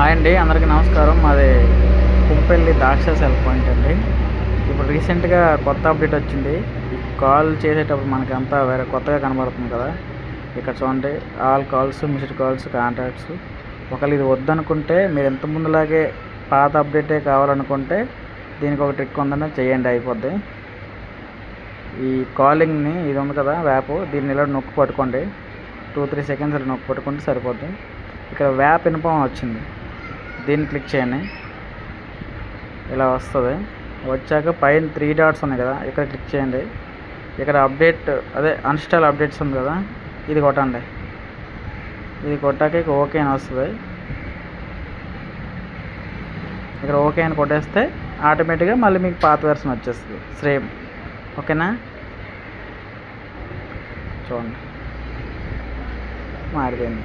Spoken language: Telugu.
హాయ్ అండి అందరికీ నమస్కారం. మాది కుంపెల్లి ద్రాక్ష సెల్ పాయింట్ అండి. ఇప్పుడు రీసెంట్గా కొత్త అప్డేట్ వచ్చింది. కాల్ చేసేటప్పుడు మనకి అంతా వేరే కొత్తగా కనబడుతుంది కదా. ఇక్కడ చూడండి all calls missed calls contacts. ఒకవేళ ఇది వద్దనుకుంటే మీరు ఎంత ముందులాగే పాత అప్డేటే కావాలనుకుంటే దీనికి ఒక ట్రిక్ ఉందని చేయండి అయిపోద్ది. ఈ కాలింగ్ని ఇది ఉంది కదా వ్యాప్. దీన్ని ఇలా నొక్కు పట్టుకోండి. టూ త్రీ సెకండ్స్ ఇలా నొక్కు పట్టుకుంటే సరిపోద్ది. ఇక్కడ వ్యాప్ ఇన్ఫామ్ వచ్చింది. దీన్ని క్లిక్ చేయండి. ఇలా వస్తుంది. వచ్చాక పైన త్రీ డాట్స్ ఉన్నాయి కదా ఇక్కడ క్లిక్ చేయండి. ఇక్కడ అప్డేట్ అదే అన్స్టాల్ అప్డేట్స్ ఉంది కదా ఇది కొట్టండి. ఇది కొట్టాక ఇక ఓకే అని వస్తుంది. ఇక్కడ ఓకే అని కొట్టేస్తే ఆటోమేటిక్గా మళ్ళీ మీకు పాత వెర్షన్ వచ్చేస్తుంది. సేమ్ ఓకేనా చూడండి. మారిపోయింది.